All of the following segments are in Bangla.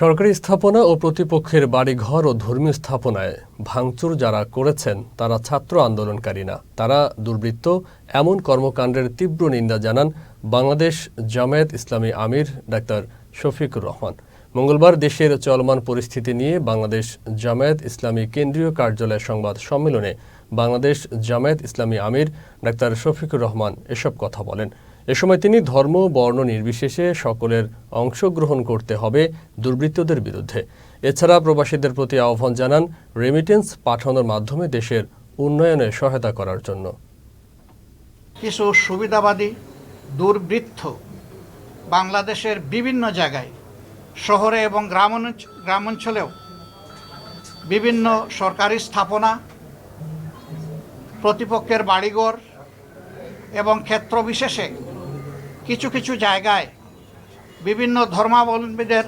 সরকারি স্থাপনা ও প্রতিপক্ষের বাড়িঘর ও ধর্মীয় স্থাপনায় ভাঙচুর যারা করেছেন, তারা ছাত্র আন্দোলনকারী না। তারা দুর্বৃত্ত, এমন কর্মকাণ্ডের তীব্র নিন্দা জানান বাংলাদেশ জামায়াত ইসলামী আমির ডাক্তার শফিকুর রহমান। মঙ্গলবার দেশের চলমান পরিস্থিতি নিয়ে বাংলাদেশ জামায়াত ইসলামী কেন্দ্রীয় কার্যালয় সংবাদ সম্মেলনে বাংলাদেশ জামায়াত ইসলামী আমির ডাক্তার শফিকুর রহমান এসব কথা বলেন। এ সময় তিনি ধর্ম, বর্ণ নির্বিশেষে সকলের অংশগ্রহণ করতে হবে দুর্বৃত্তদের বিরুদ্ধে। এছাড়া প্রবাসীদের প্রতি আহ্বান জানান রেমিটেন্স পাঠানোর মাধ্যমে দেশের উন্নয়নে সহায়তা করার জন্য। কিছু সুবিধাবাদী, দুর্বৃত্ত বাংলাদেশের বিভিন্ন জায়গায়, শহরে এবং গ্রামাঞ্চ- গ্রামাঞ্চলেও বিভিন্ন সরকারি স্থাপনা, প্রতিপক্ষের বাড়িঘর এবং ক্ষেত্র বিশেষে কিছু কিছু জায়গায় বিভিন্ন ধর্মাবলম্বীদের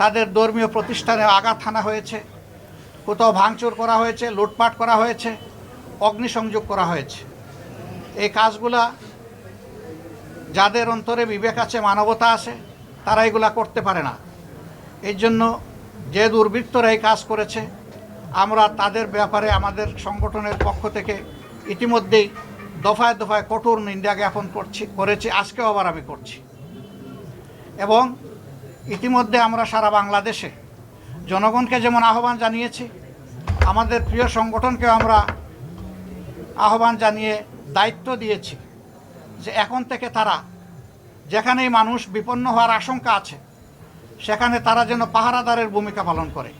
তাদের ধর্মীয় প্রতিষ্ঠানে আঘাত হানা হয়েছে। কোথাও ভাঙচুর করা হয়েছে, লুটপাট করা হয়েছে, অগ্নিসংযোগ করা হয়েছে। এই কাজগুলা যাদের অন্তরে বিবেক আছে, মানবতা আছে, তারা এগুলা করতে পারে না। এই জন্য যে দুর্বৃত্তরা এই কাজ করেছে, আমরা তাদের ব্যাপারে আমাদের সংগঠনের পক্ষ থেকে ইতিমধ্যেই দফায় দফায় কঠোর নিন্দা জ্ঞাপন করছি, করেছি, আজকেও আবার আমি করছি। এবং ইতিমধ্যে আমরা সারা বাংলাদেশে জনগণকে যেমন আহ্বান জানিয়েছি, আমাদের প্রিয় সংগঠনকেও আমরা আহ্বান জানিয়ে দায়িত্ব দিয়েছি যে এখন থেকে তারা যেখানেই মানুষ বিপন্ন হওয়ার আশঙ্কা আছে, সেখানে তারা যেন পাহারাদারের ভূমিকা পালন করে।